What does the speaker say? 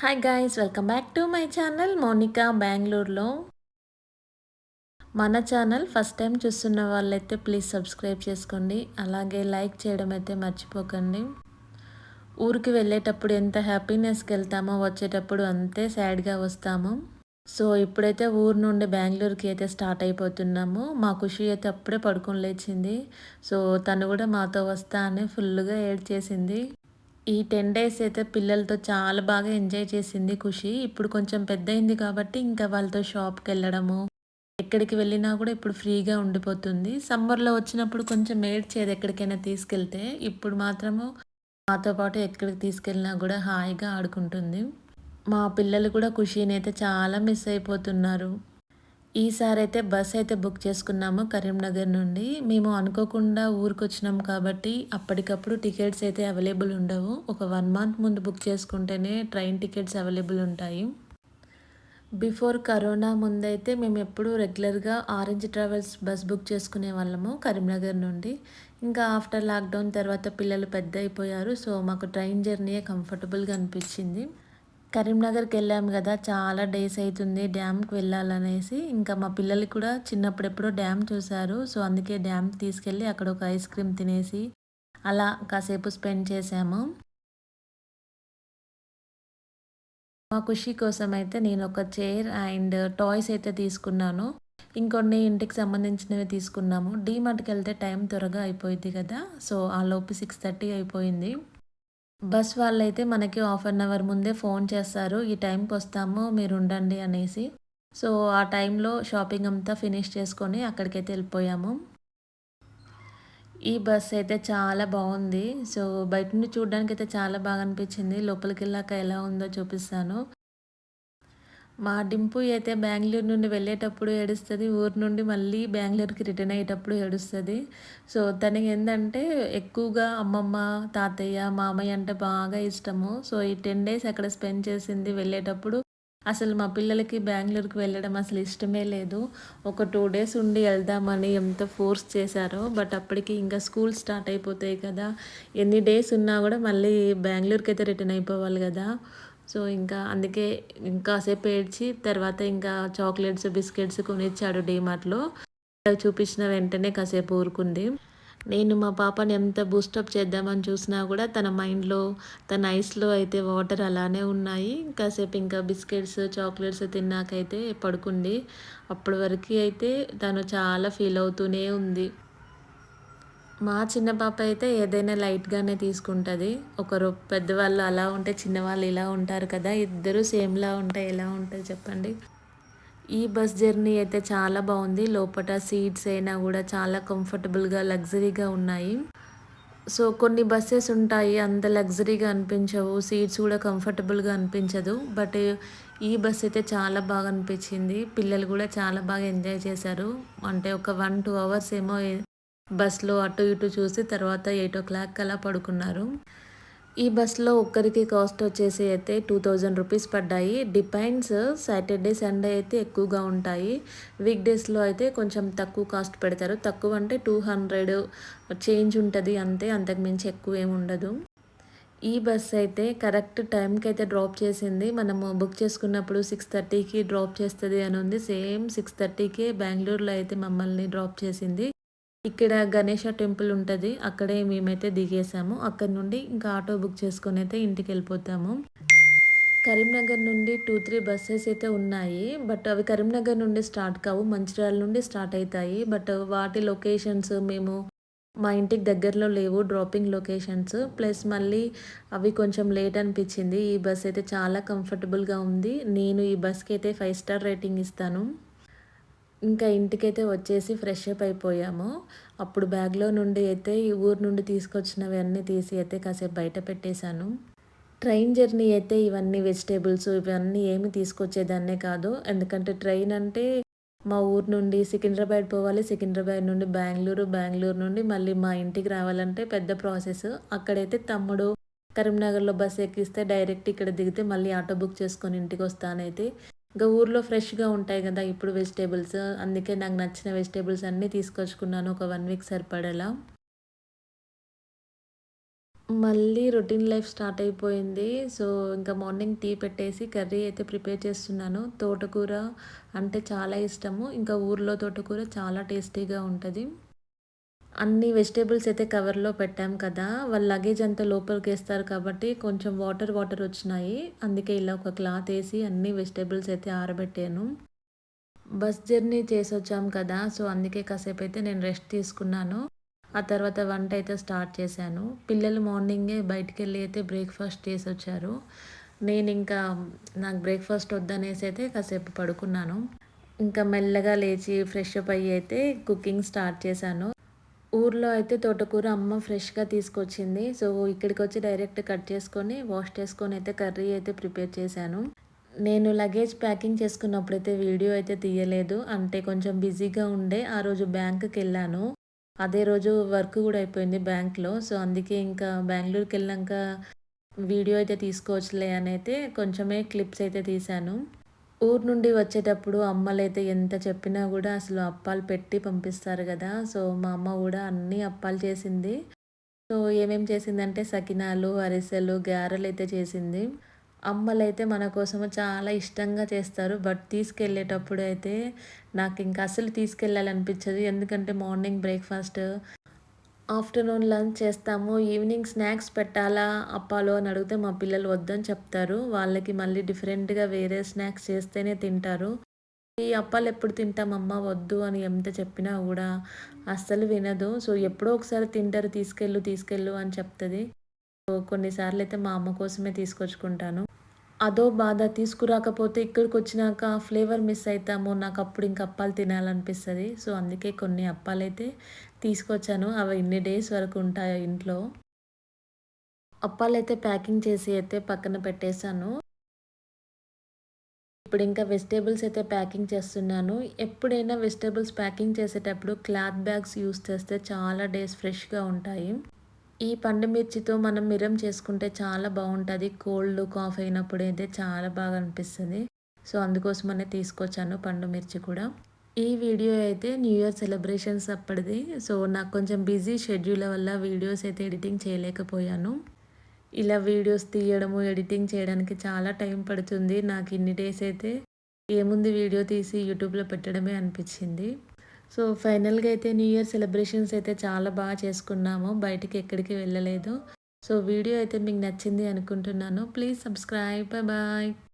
Hi guys welcome back to my channel Monika బెంగళూరులో మన channel first time చూస్తున్న వాళ్ళైతే ప్లీజ్ సబ్స్క్రైబ్ చేసుకోండి. అలాగే లైక్ చేయడం అయితే మర్చిపోకండి. ఊరికి వెళ్ళేటప్పుడు ఎంత హ్యాపీనెస్కి వెళ్తామో వచ్చేటప్పుడు అంతే సాడ్గా వస్తాము. సో ఇప్పుడైతే ఊరు నుండి బెంగళూరుకి అయితే స్టార్ట్ అయిపోతున్నాము. మా ఖుషి అయితే అప్పుడే పడుకొని లేచింది. సో తను కూడా మాతో వస్తా అని ఫుల్గా ఏడ్ చేసింది ఈ టెన్ డేస్ అయితే పిల్లలతో చాలా బాగా ఎంజాయ్ చేసింది ఖుషి. ఇప్పుడు కొంచెం పెద్ద అయింది కాబట్టి ఇంకా వాళ్ళతో షాప్కి వెళ్ళడము ఎక్కడికి వెళ్ళినా కూడా ఇప్పుడు ఫ్రీగా ఉండిపోతుంది. సమ్మర్లో వచ్చినప్పుడు కొంచెం ఏడ్చేది ఎక్కడికైనా తీసుకెళ్తే ఇప్పుడు మాత్రము మాతో పాటు ఎక్కడికి తీసుకెళ్ళినా కూడా హాయిగా ఆడుకుంటుంది. మా పిల్లలు కూడా ఖుషీని అయితే చాలా మిస్ అయిపోతున్నారు. ఈసారి అయితే బస్ అయితే బుక్ చేసుకున్నాము కరీంనగర్ నుండి. మేము అనుకోకుండా ఊరికి వచ్చినాం కాబట్టి అప్పటికప్పుడు టికెట్స్ అయితే అవైలబుల్ ఉండవు. ఒక వన్ మంత్ ముందు బుక్ చేసుకుంటేనే ట్రైన్ టికెట్స్ అవైలబుల్ ఉంటాయి. బిఫోర్ కరోనా ముందైతే మేము ఎప్పుడు రెగ్యులర్గా ఆరెంజ్ ట్రావెల్స్ బస్ బుక్ చేసుకునే వాళ్ళము కరీంనగర్ నుండి. ఇంకా ఆఫ్టర్ లాక్డౌన్ తర్వాత పిల్లలు పెద్ద అయిపోయారు సో మాకు ట్రైన్ జర్నీయే కంఫర్టబుల్గా అనిపించింది. కరీంనగర్కి వెళ్ళాము కదా చాలా డేస్ అవుతుంది డ్యామ్కి వెళ్ళాలనేసి. ఇంకా మా పిల్లలు కూడా చిన్నప్పుడెప్పుడో డ్యామ్ చూశారు. సో అందుకే డ్యామ్ తీసుకెళ్ళి అక్కడ ఒక ఐస్ క్రీమ్ తినేసి అలా కాసేపు స్పెండ్ చేశాము. మా ఖుషి కోసం అయితే నేను ఒక చైర్ అండ్ టాయ్స్ అయితే తీసుకున్నాను. ఇంకొన్ని ఇంటికి సంబంధించినవి తీసుకున్నాము. డీమార్ట్కి వెళ్తే టైం త్వరగా అయిపోయింది కదా. సో ఆ లోపు సిక్స్ థర్టీ అయిపోయింది. బస్ వాళ్ళైతే మనకి హాఫ్ అన్ అవర్ ముందే ఫోన్ చేస్తారు ఈ టైంకి వస్తాము మీరు ఉండండి అనేసి. సో ఆ టైంలో షాపింగ్ అంతా ఫినిష్ చేసుకొని అక్కడికైతే వెళ్ళిపోయాము. ఈ బస్ అయితే చాలా బాగుంది. సో బయట నుండి చూడడానికి అయితే చాలా బాగా అనిపించింది. లోపలికి వెళ్ళాక ఎలా ఉందో చూపిస్తాను. మా డింపు అయితే బెంగళూరు నుండి వెళ్ళేటప్పుడు ఏడుస్తుంది. ఊరు నుండి మళ్ళీ బెంగళూరుకి రిటర్న్ అయ్యేటప్పుడు ఏడుస్తుంది. సో తనకి ఏంటంటే ఎక్కువగా అమ్మమ్మ తాతయ్య మామయ్య అంటే బాగా ఇష్టము. సో ఈ టెన్ డేస్ అక్కడ స్పెండ్ చేసింది వెళ్ళేటప్పుడు అసలు మా పిల్లలకి బెంగళూరుకి వెళ్ళడం అసలు ఇష్టమే లేదు. ఒక టూ డేస్ ఉండి వెళ్దామని ఎంత ఫోర్స్ చేశారో బట్ అప్పటికి ఇంకా స్కూల్ స్టార్ట్ అయిపోతాయి కదా. ఎన్ని డేస్ ఉన్నా కూడా మళ్ళీ బెంగళూరుకి అయితే రిటర్న్ అయిపోవాలి కదా. సో ఇంకా అందుకే ఇంకాసేపు ఏడ్చి తర్వాత ఇంకా చాక్లెట్స్ బిస్కెట్స్ కొనిచ్చాడు డీమార్ట్లో. చూపించిన వెంటనే కాసేపు ఊరుకుంది. నేను మా పాపని ఎంత బూస్టప్ చేద్దామని చూసినా కూడా తన మైండ్లో తన ఐస్లో అయితే వాటర్ అలానే ఉన్నాయి. కాసేపు ఇంకా బిస్కెట్స్ చాక్లెట్స్ తిన్నాకైతే పడుకుంది. అప్పటి వరకు అయితే తను చాలా ఫీల్ అవుతూనే ఉంది. మా చిన్న పాప అయితే ఏదైనా లైట్గానే తీసుకుంటుంది. ఒకరు పెద్దవాళ్ళు అలా ఉంటే చిన్నవాళ్ళు ఇలా ఉంటారు కదా ఇద్దరు సేమ్లా ఉంటే ఎలా ఉంటుంది చెప్పండి? ఈ బస్ జర్నీ అయితే చాలా బాగుంది. లోపల సీట్స్ అయినా కూడా చాలా కంఫర్టబుల్గా లగ్జరీగా ఉన్నాయి. సో కొన్ని బస్సెస్ ఉంటాయి అంత లగ్జరీగా అనిపించవు. సీట్స్ కూడా కంఫర్టబుల్గా అనిపించదు. బట్ ఈ బస్ అయితే చాలా బాగా అనిపించింది. పిల్లలు కూడా చాలా బాగా ఎంజాయ్ చేశారు. అంటే ఒక వన్ టూ అవర్స్ ఏమో బస్లో అటు ఇటు చూసి తర్వాత ఎయిట్ ఓ క్లాక్ అలా పడుకున్నారు. ఈ బస్లో ఒక్కరికి కాస్ట్ వచ్చేసి అయితే టూ థౌజండ్ రూపీస్ పడ్డాయి. డిపెండ్స్ సాటర్డే సండే అయితే ఎక్కువగా ఉంటాయి. వీక్ డేస్లో అయితే కొంచెం తక్కువ కాస్ట్ పెడతారు. తక్కువ అంటే టూ హండ్రెడ్ చేంజ్ ఉంటుంది అంతే అంతకుమించి ఎక్కువ ఏమి ఉండదు. ఈ బస్ అయితే కరెక్ట్ టైంకి అయితే డ్రాప్ చేసింది. మనము బుక్ చేసుకున్నప్పుడు సిక్స్ థర్టీకి డ్రాప్ చేస్తుంది అని ఉంది. సేమ్ సిక్స్ థర్టీకి బెంగళూరులో అయితే మమ్మల్ని డ్రాప్ చేసింది. ఇక్కడ గణేష టెంపుల్ ఉంటుంది. అక్కడే మేమైతే దిగేసాము. అక్కడ నుండి ఇంకా ఆటో బుక్ చేసుకొని అయితే ఇంటికి వెళ్ళిపోతాము. కరీంనగర్ నుండి టూ త్రీ బస్సెస్ అయితే ఉన్నాయి. బట్ అవి కరీంనగర్ నుండి స్టార్ట్ కావు. మంచిర్యాల నుండి స్టార్ట్ అవుతాయి. బట్ వాటి లొకేషన్స్ మేము మా ఇంటికి దగ్గరలో లేవు. Dropping locations. ప్లస్ మళ్ళీ అవి కొంచెం లేట్ అనిపించింది. ఈ బస్ అయితే చాలా కంఫర్టబుల్గా ఉంది. నేను ఈ బస్కి అయితే ఫైవ్ స్టార్ రేటింగ్ ఇస్తాను. ఇంకా ఇంటికైతే వచ్చేసి ఫ్రెష్ అప్ అయిపోయాము. అప్పుడు బ్యాగ్లో నుండి అయితే ఈ ఊరు నుండి తీసుకొచ్చినవి అన్నీ తీసి అయితే కాసేపు బయట పెట్టేశాను. ట్రైన్ జర్నీ అయితే ఇవన్నీ వెజిటేబుల్స్ ఇవన్నీ ఏమి తీసుకొచ్చేదాన్నే కాదు. ఎందుకంటే ట్రైన్ అంటే మా ఊరు నుండి సికింద్రాబాద్ పోవాలి సికింద్రాబాద్ నుండి బెంగళూరు బెంగళూరు నుండి మళ్ళీ మా ఇంటికి రావాలంటే పెద్ద ప్రాసెస్. అక్కడైతే తమ్ముడు కరీంనగర్లో బస్ ఎక్కిస్తే డైరెక్ట్ ఇక్కడ దిగితే మళ్ళీ ఆటో బుక్ చేసుకొని ఇంటికి వస్తానైతే. ఇంకా ఊర్లో ఫ్రెష్గా ఉంటాయి కదా ఇప్పుడు వెజిటేబుల్స్ అందుకే నాకు నచ్చిన వెజిటేబుల్స్ అన్నీ తీసుకొచ్చుకున్నాను ఒక వన్ వీక్ సరిపడేలా మళ్ళీ రొటీన్ లైఫ్ స్టార్ట్ అయిపోయింది. సో, ఇంకా మార్నింగ్ టీ పెట్టేసి కర్రీ అయితే ప్రిపేర్ చేస్తున్నాను. తోటకూర అంటే చాలా ఇష్టము. ఇంకా ఊర్లో తోటకూర చాలా టేస్టీగా ఉంటుంది అన్ని వెజిటేబుల్స్ అయితే కవర్‌లో పెట్టాం కదా! వాళ్ళు లగేజ్ అంతా లోపలికేస్తారు కాబట్టి కొంచెం వాటర్ వాటర్ వచ్చినాయి. అందుకే ఇలా ఒక క్లాత్ వేసి అన్ని వెజిటేబుల్స్ అయితే ఆరబెట్టాను. బస్ జర్నీ చేసొచ్చాం కదా! సో, అందుకే కాసేపు అయితే నేను రెస్ట్ తీసుకున్నాను. ఆ తర్వాత వంట అయితే స్టార్ట్ చేశాను. పిల్లలు మార్నింగే బయటికి వెళ్ళి అయితే బ్రేక్‌ఫాస్ట్ చేసి వచ్చారు నేను ఇంకా నాకు బ్రేక్‌ఫాస్ట్ వద్దనేసి అయితే కాసేపు పడుకున్నాను. ఇంకా మెల్లగా లేచి ఫ్రెష్ అప్ అయ్యి అయితే కుకింగ్ స్టార్ట్ చేశాను. ఊర్లో అయితే తోటకూర అమ్మ ఫ్రెష్‌గా తీసుకొచ్చింది. సో, ఇక్కడికి వచ్చి డైరెక్ట్ కట్ చేసుకొని, వాష్ చేసుకొని అయితే కర్రీ అయితే ప్రిపేర్ చేశాను. నేను లగేజ్ ప్యాకింగ్ చేసుకున్నప్పుడైతే వీడియో అయితే తీయలేదు. అంటే కొంచెం బిజీగా ఉండే ఆ రోజు బ్యాంక్‌కెళ్ళాను. అదే రోజు వర్క్ కూడా అయిపోయింది బ్యాంక్‌లో. సో, అందుకే ఇంకా బెంగుళూరుకెళ్ళినాక వీడియో అయితే తీసుకోవచ్చులే అని అయితే కొంచెమే క్లిప్స్ అయితే తీశాను. ఊరు నుండి వచ్చేటప్పుడు అమ్మలైతే ఎంత చెప్పినా కూడా అసలు అప్పాలు పెట్టి పంపిస్తారు కదా! సో, మా అమ్మ కూడా అన్నీ అప్పాలు చేసింది. సో, ఏమేం చేసిందంటే సకినాలు, అరిసెలు, గారెలైతే చేసింది. అమ్మలైతే మన కోసము చాలా ఇష్టంగా చేస్తారు. బట్ తీసుకెళ్ళేటప్పుడు అయితే నాకు ఇంకా అసలు తీసుకెళ్ళాలనిపించదు. ఎందుకంటే మార్నింగ్ బ్రేక్‌ఫాస్ట్ ఆఫ్టర్‌నూన్ లంచ్ చేస్తాము. ఈవినింగ్ స్నాక్స్ పెట్టాలా అప్పాలు అని అడిగితే మా పిల్లలు వద్దని చెప్తారు. వాళ్ళకి మళ్ళీ డిఫరెంట్‌గా వేరే స్నాక్స్ చేస్తేనే తింటారు. ఈ అప్పాలు ఎప్పుడు తింటామమ్మా వద్దు అని ఎంత చెప్పినా కూడా అస్సలు వినదు. సో, ఎప్పుడో ఒకసారి తింటారు తీసుకెళ్ళు, తీసుకెళ్ళు అని చెప్తుంది సో, కొన్నిసార్లు అయితే మా అమ్మ కోసమే తీసుకొచ్చుకుంటాను. అదో బాధ తీసుకురాకపోతే ఇక్కడికి వచ్చినాక ఫ్లేవర్ మిస్ అవుతామో నాకు అప్పుడు ఇంక అప్పాలు తినాలనిపిస్తుంది సో, అందుకే కొన్ని అప్పాలైతే తీసుకొచ్చాను. అవి ఇన్ని డేస్ వరకు ఉంటాయో ఇంట్లో. అప్పాలు అయితే ప్యాకింగ్ చేసి అయితే పక్కన పెట్టేశాను. ఇప్పుడింకా వెజిటేబుల్స్ అయితే ప్యాకింగ్ చేస్తున్నాను. ఎప్పుడైనా వెజిటేబుల్స్ ప్యాకింగ్ చేసేటప్పుడు క్లాత్ బ్యాగ్స్ యూజ్ చేస్తే చాలా డేస్ ఫ్రెష్‌గా ఉంటాయి. ఈ పండు మిర్చితో మనం మిరం చేసుకుంటే చాలా బాగుంటుంది కోల్డ్ కాఫ్ అయినప్పుడు అయితే చాలా బాగా అనిపిస్తుంది సో అందుకోసమనే తీసుకొచ్చాను పండు మిర్చి కూడా ఈ వీడియో అయితే న్యూ ఇయర్ సెలబ్రేషన్స్ అప్పటిది. సో నాకు కొంచెం బిజీ షెడ్యూల్ వల్ల వీడియోస్ అయితే ఎడిటింగ్ చేయలేకపోయాను. ఇలా వీడియోస్ తీయడము ఎడిటింగ్ చేయడానికి చాలా టైం పడుతుంది. నాకు ఇన్ని డేస్ అయితే ఏముంది వీడియో తీసి యూట్యూబ్లో పెట్టడమే అనిపించింది. సో ఫైనల్గా అయితే న్యూ ఇయర్ సెలబ్రేషన్స్ అయితే చాలా బాగా చేసుకున్నాము. బయటికి ఎక్కడికి వెళ్ళలేదు. సో వీడియో అయితే మీకు నచ్చింది అనుకుంటున్నాను. Please subscribe. బాయ్